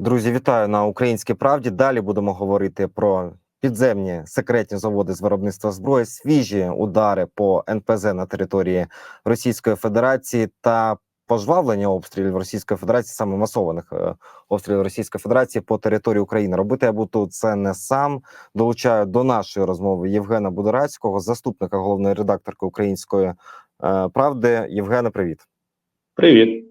Друзі, вітаю на українській правді. Далі будемо говорити про підземні секретні заводи з виробництва зброї, свіжі удари по НПЗ на території Російської Федерації та пожвавлення обстрілів Російської Федерації, саме масованих е, обстрілів Російської Федерації по території України. Робити я буду це не сам. Долучаю до нашої розмови Євгена Будорацького, заступника головної редакторки Української е, правди. Євгене, привіт. Привіт.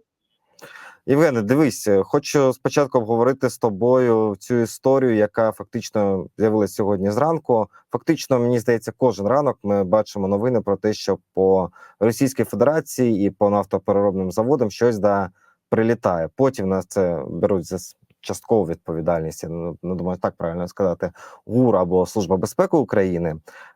Євгене, дивись, е, хочу спочатку обговорити з тобою цю історію, яка фактично з'явилася сьогодні зранку. Фактично, мені здається, кожен ранок ми бачимо новини про те, що по Російській Федерації і по нафтопереробним заводам щось да прилітає. Потім на це беруть за часткову відповідальність. Я не думаю, так правильно сказати, ГУР або Служба безпеки України.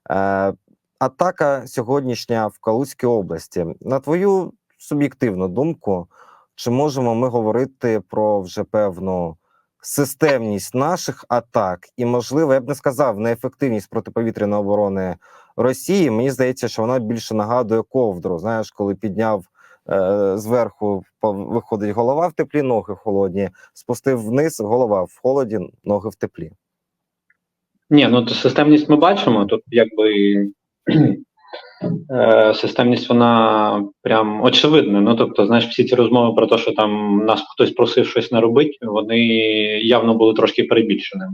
Е, атака сьогоднішня в Калузькій області. На твою суб'єктивну думку. Чи можемо ми говорити про вже певну системність наших атак, і, можливо, я б не сказав неефективність протиповітряної оборони Росії? Мені здається, що вона більше нагадує ковдру. Знаєш, коли підняв е, зверху, виходить голова в теплі, ноги холодні, спустив вниз, голова в холоді, ноги в теплі. Ні, ну то системність ми бачимо. Тут якби е, системність вона прям очевидна. Ну тобто, знаєш, всі ці розмови про те, що там нас хтось просив щось не робити, вони явно були трошки перебільшеними.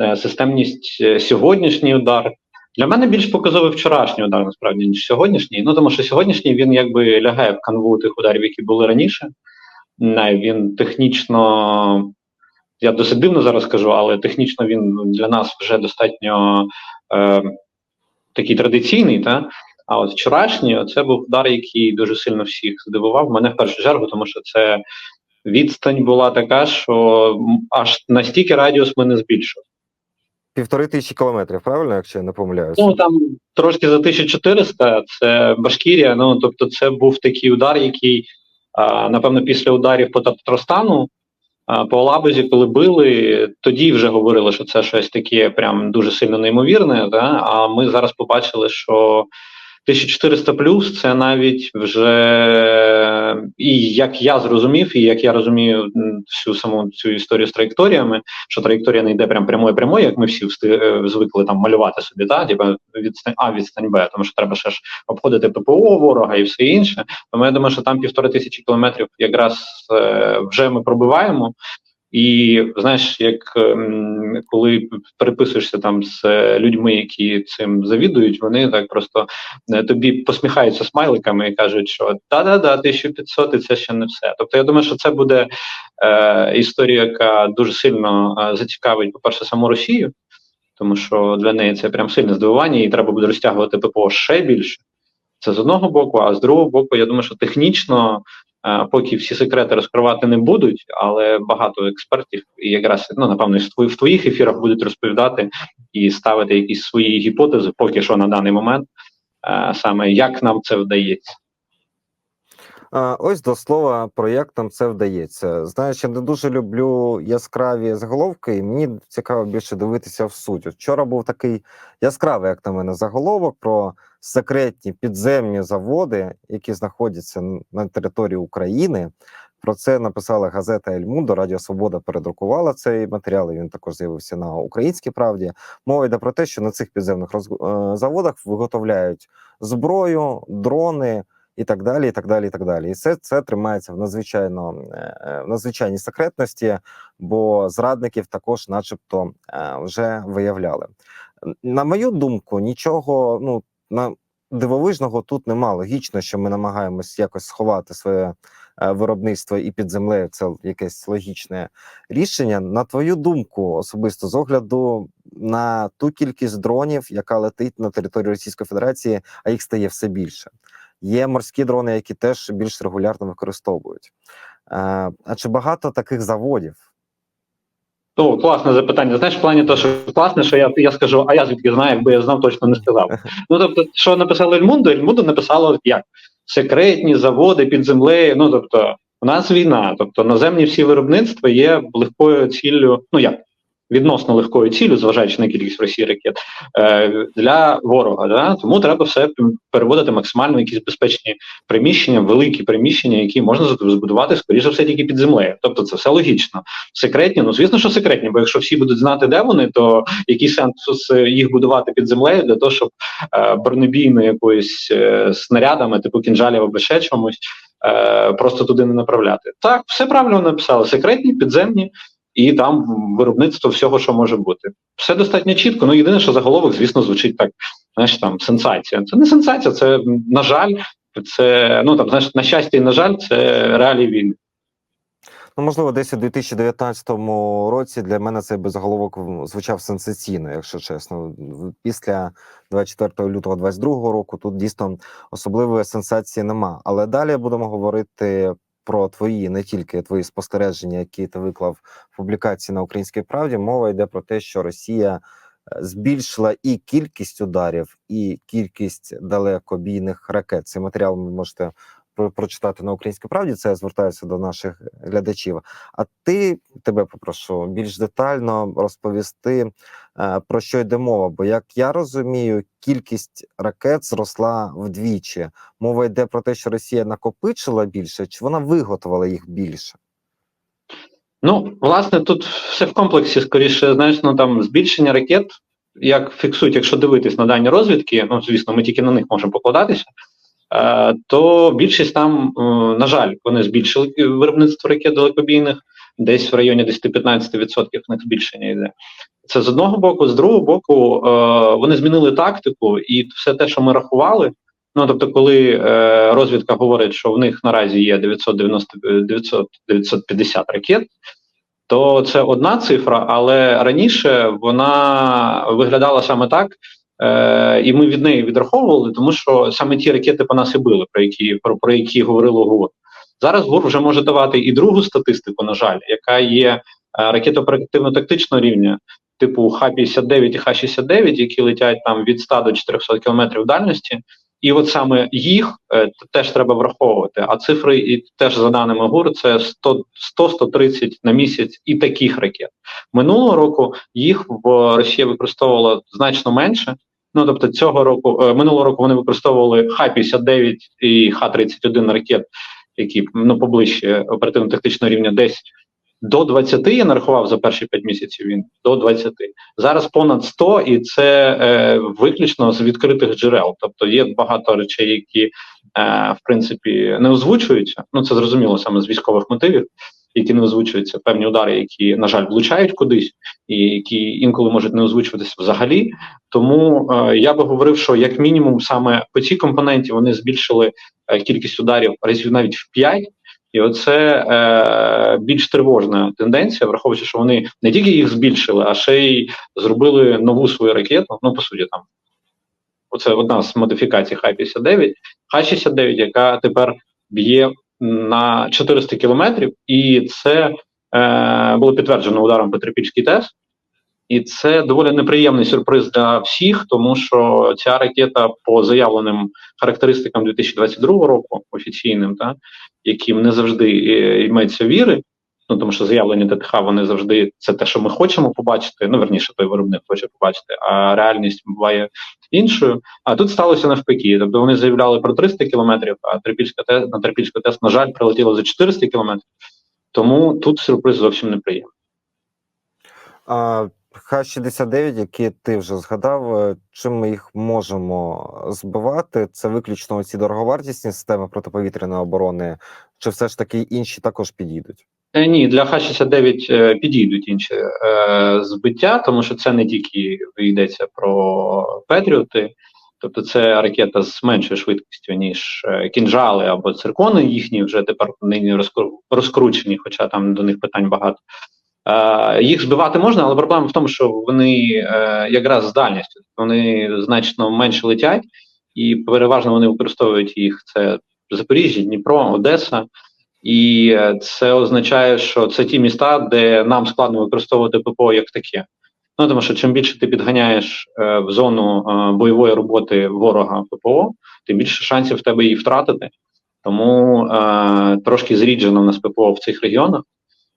Е, системність е, сьогоднішній удар. Для мене більш показовий вчорашній удар, насправді, ніж сьогоднішній. Ну тому що сьогоднішній він якби лягає в канву тих ударів, які були раніше. Не, він технічно я досить дивно зараз скажу, але технічно він для нас вже достатньо такий традиційний. Та? А от вчорашній це був удар, який дуже сильно всіх здивував. Мене в першу чергу, тому що це відстань була така, що аж настільки радіус ми не збільшили. Півтори тисячі кілометрів, правильно, якщо я не помиляюся? Ну там трошки за 1400, це Башкірія. Ну тобто, це був такий удар, який а, напевно після ударів по Татарстану, по лабузі, коли били, тоді вже говорили, що це щось таке прям дуже сильно неймовірне. Да? А ми зараз побачили, що 1400 плюс це навіть вже і як я зрозумів, і як я розумію всю саму цю історію з траєкторіями, що траєкторія не йде прям прямою прямою, як ми всі е, звикли там малювати собі, та типу відстань А, відстань Б, тому що треба ще ж обходити ППО ворога і все інше. Тому я думаю, що там півтори тисячі кілометрів якраз е, вже ми пробиваємо. І знаєш, як ем, коли переписуєшся там з людьми, які цим завідують, вони так просто е, тобі посміхаються смайликами і кажуть, що да-да-да, 1500 і це ще не все. Тобто, я думаю, що це буде е, історія, яка дуже сильно е, зацікавить, по-перше, саму Росію, тому що для неї це прям сильне здивування, і треба буде розтягувати ППО ще більше. Це з одного боку, а з другого боку, я думаю, що технічно, поки всі секрети розкривати не будуть, але багато експертів, і якраз ну напевно, в твоїх ефірах будуть розповідати і ставити якісь свої гіпотези, поки що на даний момент, е, саме як нам це вдається. Ось до слова, про як нам це вдається. Знаєш, я не дуже люблю яскраві заголовки, і мені цікаво більше дивитися в суть. Вчора був такий яскравий, як на мене, заголовок про секретні підземні заводи, які знаходяться на території України. Про це написала газета Ель Мундо. Радіо Свобода передрукувала цей матеріал. і Він також з'явився на українській правді. Мова йде про те, що на цих підземних е, заводах виготовляють зброю, дрони і так далі, і так далі, і так далі. І все це тримається в надзвичайно е, е, в надзвичайній секретності, бо зрадників також, начебто, вже виявляли. На мою думку, нічого ну на дивовижного тут нема. Логічно, що ми намагаємось якось сховати своє е, виробництво і під землею. Це якесь логічне рішення. На твою думку, особисто з огляду на ту кількість дронів, яка летить на територію Російської Федерації, а їх стає все більше. Є морські дрони, які теж більш регулярно використовують. Е, А чи багато таких заводів? Ну, класне запитання. Знаєш, в плані того, що класне, що я, я скажу, а я звідки знаю, якби я знав, точно не сказав. Ну тобто, що написало Ельмунду, Ельмунду написало як секретні заводи під землею. Ну тобто, у нас війна, тобто наземні всі виробництва є легкою ціллю. Ну як відносно легкою ціллю, зважаючи на кількість в Росії ракет, е, для ворога. Да? Тому треба все переводити максимально якісь безпечні приміщення, великі приміщення, які можна збудувати, скоріше все, тільки під землею. Тобто це все логічно. Секретні, ну звісно, що секретні, бо якщо всі будуть знати, де вони, то який сенс їх будувати під землею для того, щоб е, бронебійно якоюсь е, снарядами, типу кінжалів або ще чомусь, е, просто туди не направляти. Так, все правильно написали: секретні, підземні. І там виробництво всього, що може бути, все достатньо чітко. Ну єдине, що заголовок, звісно, звучить так. Знаєш, там сенсація. Це не сенсація, це на жаль, це ну там знаєш, на щастя і на жаль, це реалії війни. Ну, можливо, десь у 2019 році для мене цей безголовок звучав сенсаційно, якщо чесно. Після 24 лютого 2022 року тут дійсно особливої сенсації нема. Але далі будемо говорити про твої не тільки твої спостереження, які ти виклав в публікації на українській правді. Мова йде про те, що Росія збільшила і кількість ударів, і кількість далекобійних ракет. Цей матеріал ви можете прочитати на українській правді. Це я звертаюся до наших глядачів. А ти тебе попрошу більш детально розповісти е, про що йде мова. Бо як я розумію, кількість ракет зросла вдвічі. Мова йде про те, що Росія накопичила більше, чи вона виготовила їх більше? Ну, власне, тут все в комплексі, скоріше, знаєш, ну там збільшення ракет, як фіксують, якщо дивитись на дані розвідки, ну звісно, ми тільки на них можемо покладатися. Е, то більшість там, е, на жаль, вони збільшили виробництво ракет далекобійних, десь в районі 10-15% в них збільшення йде. Це з одного боку, з другого боку, е, вони змінили тактику, і все те, що ми рахували. Ну тобто, коли розвідка говорить, що в них наразі є 990 900, 950 ракет, то це одна цифра, але раніше вона виглядала саме так, Е, І ми від неї відраховували, тому що саме ті ракети по нас і били, про які про, про які говорило ГУР. Зараз ГУР вже може давати і другу статистику, на жаль, яка є е, ракетооперативно-тактичного рівня, типу Х-59 і Х-69, які летять там від 100 до 400 кілометрів дальності. І от саме їх е, теж треба враховувати. А цифри, і теж за даними ГУР, це 100-130 на місяць і таких ракет. Минулого року їх в Росії використовувало значно менше. Ну тобто, цього року е, минулого року вони використовували Х-59 і Х-31 ракет, які ну поближче оперативно-тактичного рівня, десь до 20 я нарахував за перші 5 місяців. Він до 20. зараз понад 100, і це е, виключно з відкритих джерел. Тобто є багато речей, які е, в принципі не озвучуються. Ну це зрозуміло саме з військових мотивів які не озвучуються, певні удари, які на жаль влучають кудись, і які інколи можуть не озвучуватися взагалі. Тому е, я би говорив, що як мінімум саме по цій компоненті вони збільшили е, кількість ударів разів навіть в 5, і оце е, більш тривожна тенденція, враховуючи, що вони не тільки їх збільшили, а ще й зробили нову свою ракету. Ну по суті, там оце одна з модифікацій Х-59, Х-69, яка тепер б'є на 400 кілометрів, і це е, було підтверджено ударом по Трипільський ТЕС. І це доволі неприємний сюрприз для всіх, тому що ця ракета по заявленим характеристикам 2022 року офіційним, та яким не завжди е, йметься віри, ну тому що заявлені ТТХ вони завжди це те, що ми хочемо побачити. Ну верніше, той виробник хоче побачити, а реальність буває іншою. А тут сталося навпаки. Тобто вони заявляли про 300 кілометрів, а Трипільська ТЕС на Трипільську ТЕС, на жаль, прилетіло за 400 кілометрів. Тому тут сюрприз зовсім неприємний. А Х-69, які ти вже згадав, е, чим ми їх можемо збивати? Це виключно ці дороговартісні системи протиповітряної оборони, чи все ж таки інші також підійдуть? Е, ні, для Х-69 е, підійдуть інші е, збиття, тому що це не тільки йдеться про Петріоти, тобто це ракета з меншою швидкістю, ніж кінжали або циркони їхні вже тепер нині розкручені, хоча там до них питань багато. Їх збивати можна, але проблема в тому, що вони якраз з дальністю вони значно менше летять, і переважно вони використовують їх. Це Запоріжжя, Дніпро, Одеса. І е, це означає, що це ті міста, де нам складно використовувати ППО як таке. Ну тому що чим більше ти підганяєш е, в зону е, бойової роботи ворога ППО, тим більше шансів в тебе її втратити. Тому е, трошки зріджено в нас ППО в цих регіонах.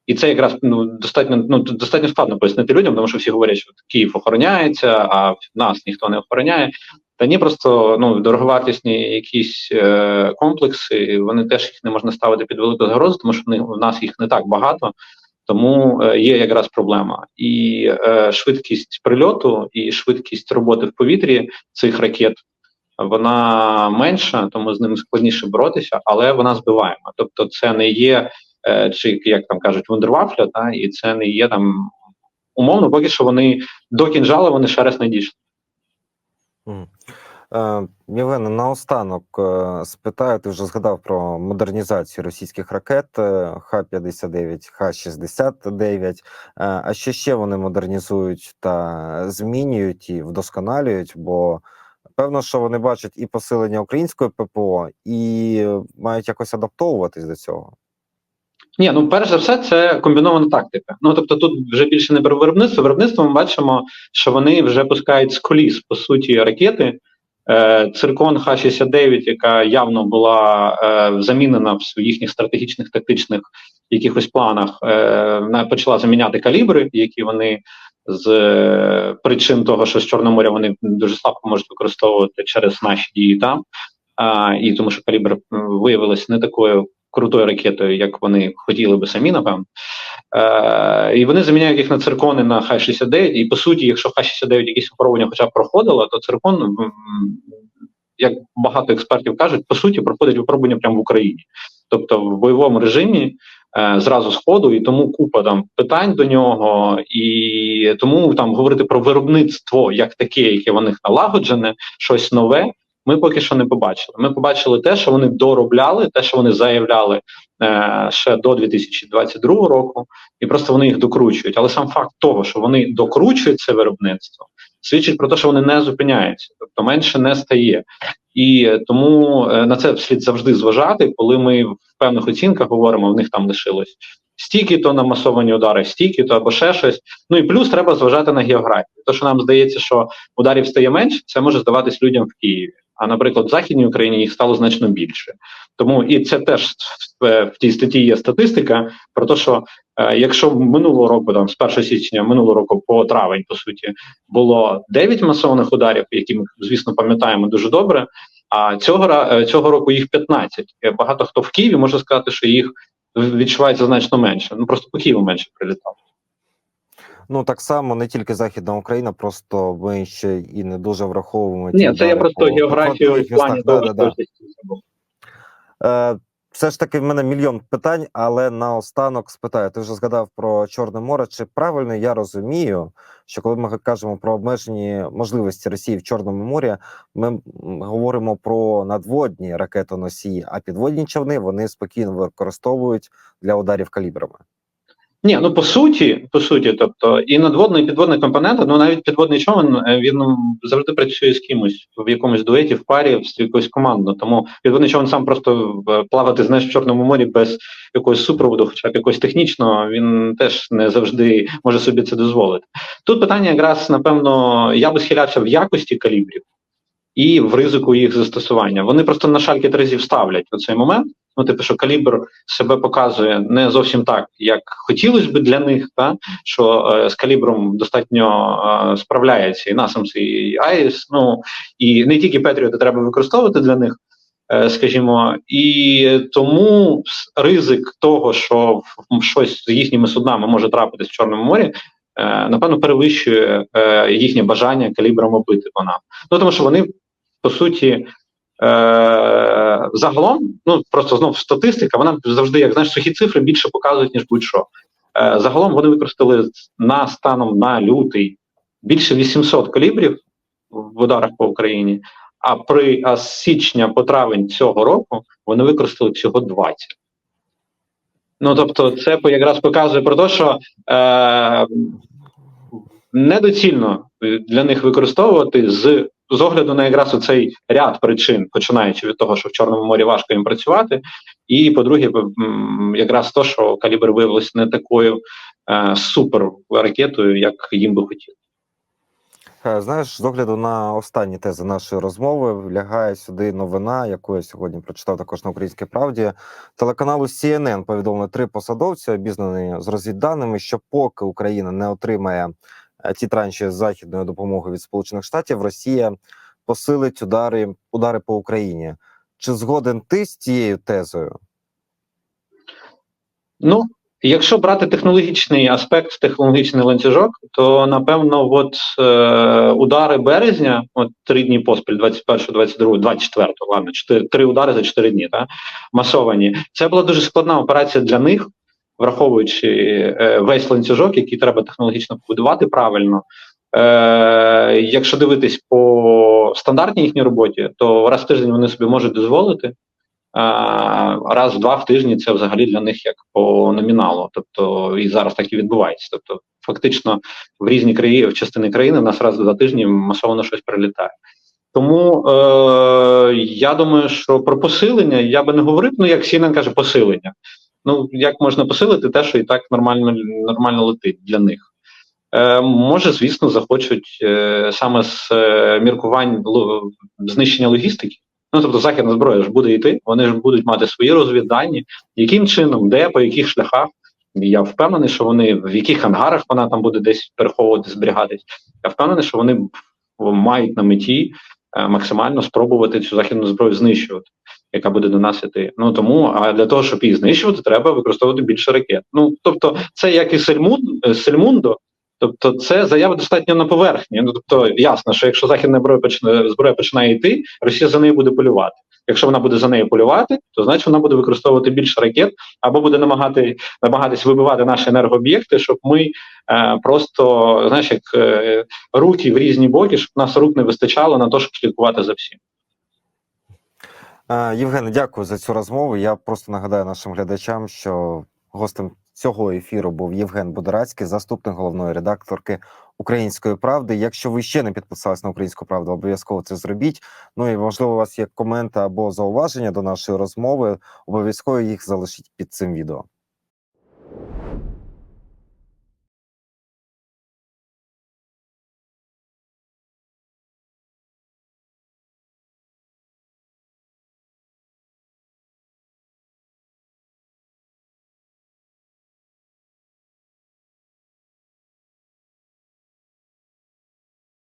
І це якраз ну достатньо ну достатньо складно пояснити людям, тому що всі говорять, що Київ охороняється, а нас ніхто не охороняє. Та ні, просто ну дороговартісні якісь е, комплекси, вони теж їх не можна ставити під велику загрозу, тому що в, них, в нас їх не так багато. Тому е, є якраз проблема. І е, швидкість прильоту і швидкість роботи в повітрі цих ракет вона менша, тому з ними складніше боротися, але вона збиваема. Тобто, це не є е, чи як там кажуть, вундервафля, та і це не є там умовно, поки що вони до кінжала вони ще раз не дійшли. Е, Євгене, наостанок е, спитаю, ти вже згадав про модернізацію російських ракет е, Х-59, Х-69. Е, А що ще вони модернізують та змінюють і вдосконалюють? Бо певно, що вони бачать і посилення української ППО, і мають якось адаптовуватись до цього. Ні, ну перш за все, це комбінована тактика. Ну тобто, тут вже більше не про виробництво. Виробництво ми бачимо, що вони вже пускають з коліс по суті ракети. Е, Циркон Х-69, яка явно була е, замінена в їхніх стратегічних тактичних якихось планах, е, почала заміняти калібри, які вони з е, причин того, що з Чорного моря вони дуже слабко можуть використовувати через наші дії там. А, і тому що калібр м, виявилось не такою крутою ракетою, як вони хотіли би самі, напевно. Е, і вони заміняють їх на циркони на Х-69. І по суті, якщо Х-69 якісь випробування хоча б проходило, то циркон, як багато експертів кажуть, по суті проходить випробування прямо в Україні. Тобто в бойовому режимі е, зразу з ходу, і тому купа там питань до нього, і тому там говорити про виробництво як таке, яке в них налагоджене, щось нове. Ми поки що не побачили. Ми побачили те, що вони доробляли, те, що вони заявляли е, ще до 2022 року, і просто вони їх докручують. Але сам факт того, що вони докручують це виробництво, свідчить про те, що вони не зупиняються, тобто менше не стає. І тому е, на це слід завжди зважати, коли ми в певних оцінках говоримо, в них там лишилось стільки то на масовані удари, стільки то або ще щось. Ну і плюс треба зважати на географію. То, що нам здається, що ударів стає менше, це може здаватись людям в Києві. А наприклад, в Західній Україні їх стало значно більше. Тому і це теж в, тій статті є статистика про те, що е, якщо минулого року, там з 1 січня минулого року по травень, по суті, було 9 масованих ударів, які ми звісно пам'ятаємо дуже добре. А цього е, цього року їх 15. Е, Багато хто в Києві може сказати, що їх відчувається значно менше. Ну просто по Києву менше прилітало. Ну так само не тільки Західна Україна, просто ми ще і не дуже враховуємо. Ні, це я просто географію в плані що частіше було. Е, все ж таки в мене мільйон питань, але наостанок спитаю: ти вже згадав про Чорне море. Чи правильно я розумію, що коли ми кажемо про обмежені можливості Росії в Чорному морі, ми говоримо про надводні ракетоносії, а підводні човни вони спокійно використовують для ударів калібрами. Ні, ну по суті, по суті, тобто і надводний, і підводний компонент, ну навіть підводний човен е, він ну, завжди працює з кимось в якомусь дуеті, в парі, з якоюсь командою. Тому підводний човен сам просто е, плавати знаєш, в Чорному морі без якогось супроводу, хоча б якогось технічного, він теж не завжди може собі це дозволити. Тут питання якраз, напевно, я би схилявся в якості калібрів і в ризику їх застосування. Вони просто на шальки разів ставлять у цей момент. Ну, типу, що калібр себе показує не зовсім так, як хотілося б для них, та що е, з калібром достатньо е, справляється і Насамс, і Айс. Ну і не тільки Петріоти треба використовувати для них, е, скажімо, і тому ризик того, що щось з їхніми суднами може трапитись в Чорному морі. е, Напевно, перевищує е, їхнє бажання калібром оббити по нам. Ну тому що вони по суті Е, загалом, ну просто знов статистика, вона завжди, як знаєш, сухі цифри більше показують, ніж будь-що. Е, загалом вони використали на станом на лютий більше 800 калібрів в ударах по Україні. А при а з січня по травень цього року вони використали всього 20. Ну тобто, це якраз показує про те, що е, недоцільно для них використовувати з, з огляду на якраз у цей ряд причин, починаючи від того, що в Чорному морі важко їм працювати, і по-друге, якраз то, що калібр виявилось не такою е, супер ракетою, як їм би хотілося. Е, Знаєш, з огляду на останні тези нашої розмови лягає сюди новина, яку я сьогодні прочитав також на українській правді. Телеканалу CNN повідомили три посадовці, обізнані з розвідданими, що поки Україна не отримає ті транші західної допомоги від Сполучених Штатів, Росія посилить удари, удари по Україні. Чи згоден ти з цією тезою? Ну, якщо брати технологічний аспект, технологічний ланцюжок, то напевно, от е, удари березня, от три дні поспіль, 21, 22, 24, ладно, 4, три удари за 4 дні, та, масовані. Це була дуже складна операція для них, враховуючи е, весь ланцюжок, який треба технологічно побудувати правильно. Е, якщо дивитись по стандартній їхній роботі, то раз в тиждень вони собі можуть дозволити. А, раз в два в тижні це взагалі для них як по номіналу. Тобто і зараз так і відбувається. Тобто, фактично, в різні країни, в частини країни в нас раз в два тижні масово щось прилітає. Тому е, я думаю, що про посилення я би не говорив, ну як Сінен каже, посилення. Ну як можна посилити те, що і так нормально нормально летить для них. Е, може, звісно, захочуть е, саме з е, міркувань ло- знищення логістики. Ну, тобто західна зброя ж буде йти, вони ж будуть мати свої розвіддані, яким чином, де, по яких шляхах. Я впевнений, що вони в яких ангарах вона там буде десь переховувати, зберігатись. Я впевнений, що вони мають на меті е, максимально спробувати цю західну зброю знищувати, яка буде до нас іти. Ну тому а для того, щоб її знищувати, треба використовувати більше ракет. Ну тобто, це як і Сельмун, е, Сельмундо. Тобто, це заява достатньо на поверхні. Ну тобто, ясно, що якщо західна зброя почне зброя починає йти, Росія за нею буде полювати. Якщо вона буде за нею полювати, то значить вона буде використовувати більше ракет або буде намагати намагатись вибивати наші енергооб'єкти, щоб ми е, просто знаєш, як е, руки в різні боки, щоб нас рук не вистачало на те, щоб слідкувати за всім. Е, Євгене, дякую за цю розмову. Я просто нагадаю нашим глядачам, що гостем цього ефіру був Євген Будорацький, заступник головної редакторки Української правди. Якщо ви ще не підписались на українську правду, обов'язково це зробіть. Ну і можливо, у вас є коменти або зауваження до нашої розмови. Обов'язково їх залишіть під цим відео.